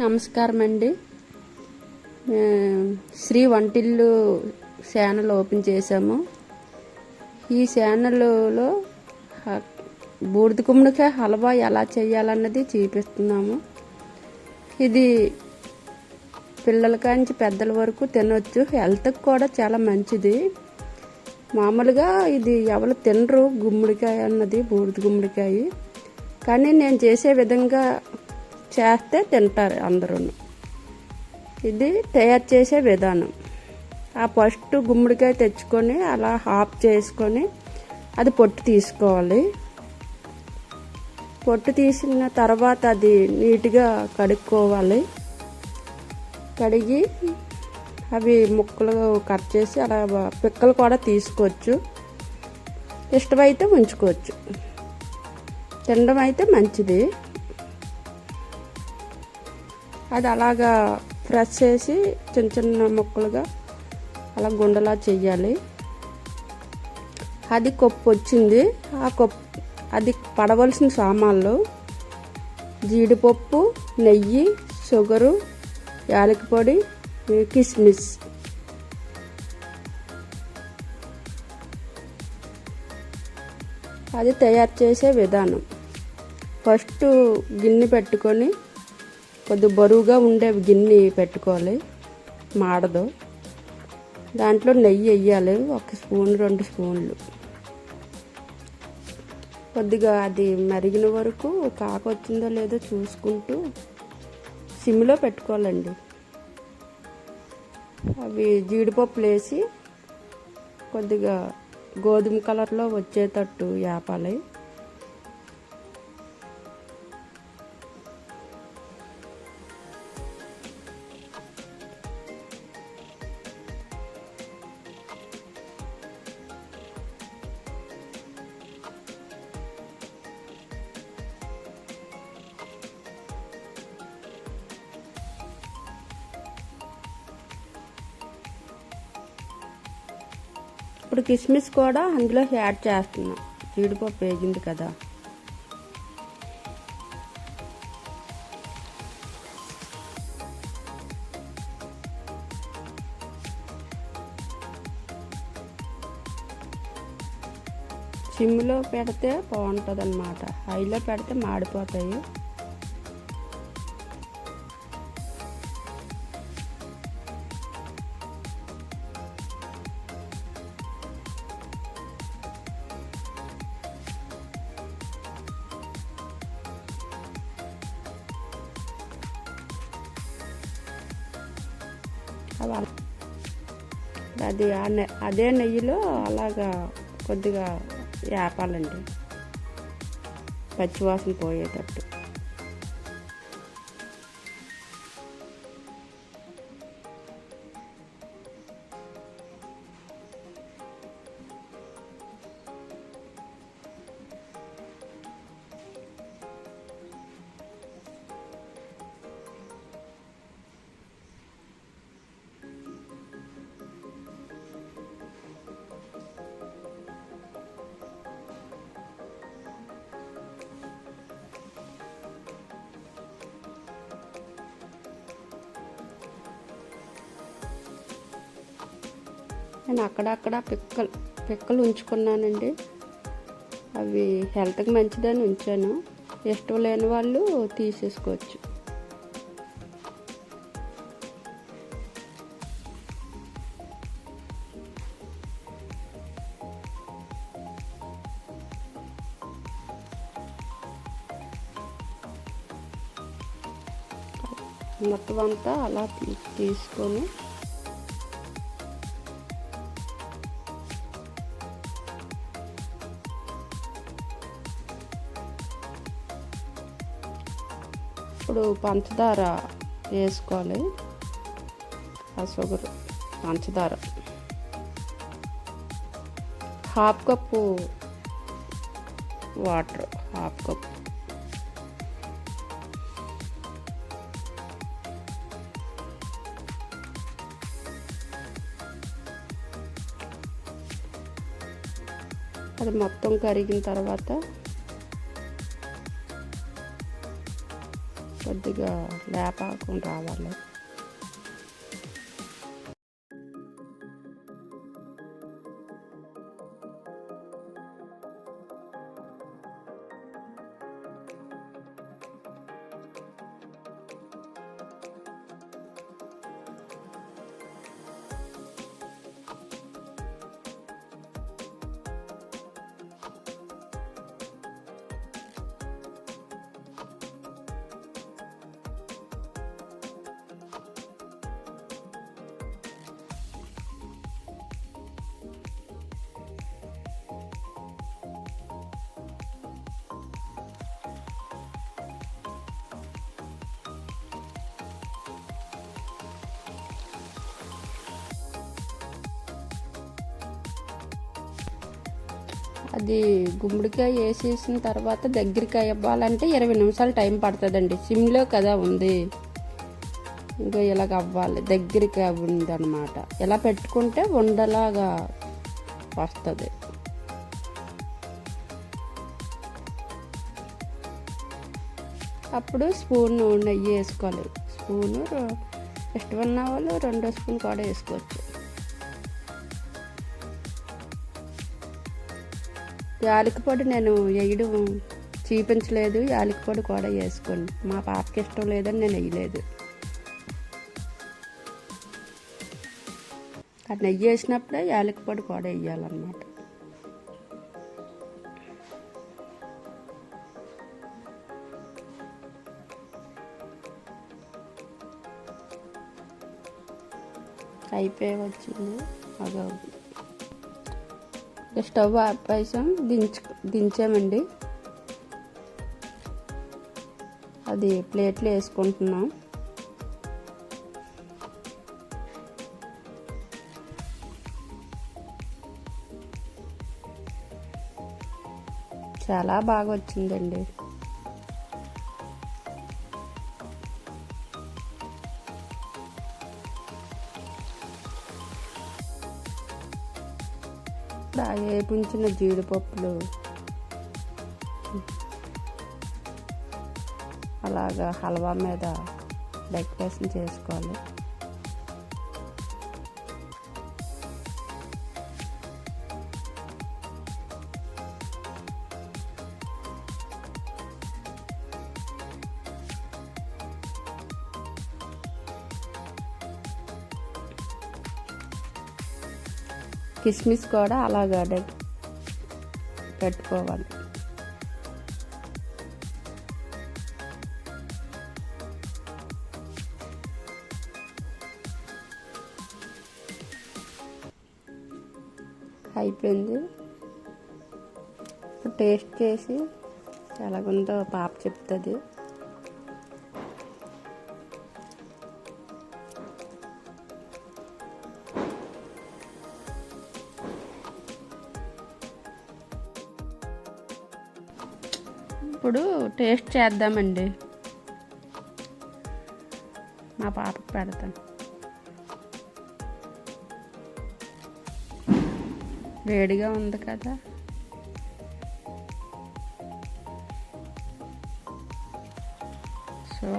నమస్కారం అండి శ్రీ వంటిల్లు ఛానల్ ఓపెన్ చేశాము. ఈ ఛానల్లో బూడిద గుమ్మడికాయ హల్వా ఎలా చేయాలన్నది చూపిస్తున్నాము. ఇది పిల్లల కాంచి పెద్దల వరకు తినొచ్చు. హెల్త్కి కూడా చాలా మంచిది. మామూలుగా ఇది ఎవరు తినరు గుమ్మడికాయ అన్నది బూడిద గుమ్మడికాయ. కానీ నేను చేసే విధంగా చేస్తే తింటారు అందరూ ఇది తయారు చేసే విధానం. ఆ ఫస్ట్ గుమ్మడికాయ తెచ్చుకొని అలా హాఫ్ చేసుకొని అది పొట్టు తీసుకోవాలి. పొట్టు తీసిన తర్వాత అది నీట్గా కడుక్కోవాలి. కడిగి అవి ముక్కలు కట్ చేసి అలా పిక్కలు కూడా తీసుకోవచ్చు. ఇష్టమైతే ఉంచుకోవచ్చు తినడం అయితే మంచిది. అది అలాగా ప్రెస్ చేసి చిన్న చిన్న ముక్కలుగా అలా గుండలా చెయ్యాలి. అది కప్పు వచ్చింది. ఆ కొప్పు అది పడవలసిన సామాన్లు జీడిపప్పు నెయ్యి షుగరు యాలకపొడి కిస్మిస్. అది తయారు చేసే విధానం. ఫస్ట్ గిన్నె పెట్టుకొని కొద్ది బరువుగా ఉండే గిన్నె పెట్టుకోవాలి. మాడదు. దాంట్లో నెయ్యి వేయాలి. ఒక స్పూన్ రెండు స్పూన్లు. కొద్దిగా అది మరిగిన వరకు కాక వచ్చిందో లేదో చూసుకుంటూ సిమ్లో పెట్టుకోవాలండి. అవి జీడిపప్పులు వేసి కొద్దిగా గోధుమ కలర్లో వచ్చేటట్టు వేపాలి ఇప్పుడు కిస్మిస్ కూడా అందులో యాడ్ చేస్తున్నాం. జీడిపప్పు వేగింది కదా. సిమ్లో పెడితే బాగుంటుంది అనమాట హైలో పెడితే మాడిపోతాయి. అది ఆ నె- అదే నెయ్యిలో అలాగా కొద్దిగా వేపాలండి పచ్చివాసన పోయేటట్టు. నేను అక్కడక్కడ పిక్కలు పిక్కలు ఉంచుకున్నానండి. అవి హెల్త్కి మంచిదని ఉంచాను. ఇష్టం లేని వాళ్ళు తీసేసుకోవచ్చు. మొత్తం అంతా అలా తీసుకొని. ఇప్పుడు పంచదార వేసుకోవాలి. ఆ షుగర్ పంచదార. Half cup water half cup. అది మొత్తం కరిగిన తర్వాత కొద్దిగా లేపాకం రావాలి. అది గుమ్మడికాయ వేసేసిన తర్వాత దగ్గరికి అవ్వాలంటే ఇరవై నిమిషాలు టైం పడుతుందండి. సిమ్లో కదా ఉంది. ఇంకా ఇలాగ అవ్వాలి. దగ్గరికి ఉందన్నమాట ఇలా పెట్టుకుంటే ఉండలాగా వస్తుంది. అప్పుడు స్పూన్ నెయ్యి వేసుకోవాలి. స్పూను ఇష్టం ఉన్న వాళ్ళు రెండో స్పూన్ కూడా వేసుకోవచ్చు. యాలకపొడి నేను వేయడం చూపించలేదు. యాలకపొడి కూడా వేసుకోండి మా పాపకి ఇష్టం లేదని నేను వేయలేదు. అది నెయ్యి వేసినప్పుడే యాలకపొడి కూడా వేయాలన్నమాట. అయిపోయి వచ్చింది. బాగా స్టవ్ ఆపేసాం. దించు దించామండి. అది ప్లేట్లో వేసుకుంటున్నాం. చాలా బాగా వచ్చిందండి. బాగా జీడిపప్పులు. అలాగా హల్వా మీద డెకరేషన్ చేసుకోవాలి. కిస్మిస్ కూడా అలాగా డెక్ పెట్టుకోవాలి. అయిపోయింది. టేస్ట్ చేసి ఎలాగుందో పాప చెప్తుంది. ఇప్పుడు టేస్ట్ చేద్దామండి. మా పాపకు పెడతాను. వేడిగా ఉంది కదా.